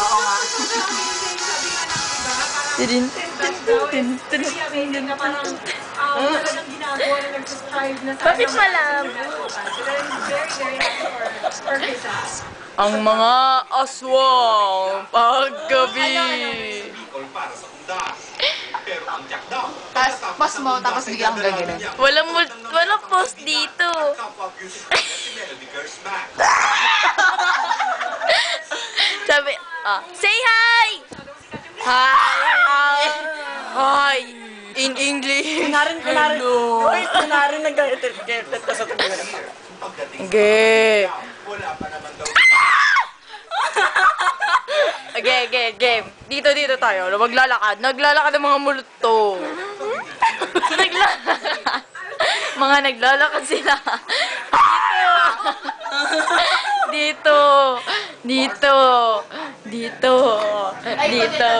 Oo nga. Tirin. Amazing na parang um, talagang ginagawa na nag-strive na sana. Bakit malabo? So that is very, very happy for, for Chrisas. Ang mga aswang paggabi. Bicol para sa undas. Pero ang jakdaw, Tapos, pause mo, tapos biglang gaganon. Walang, mul- walang post dito. ah, say hi! Hi! Hi! In English. Kunarin, kunarin. Hoy, kunarin nag-get ka sa. Pagdating Okay. Okay, okay, game. Dito, dito tayo. Maglalakad. Naglalakad ang mga multo. naglalakad. mga naglalakad sila. Dito. Dito. Dito. Dito. Dito.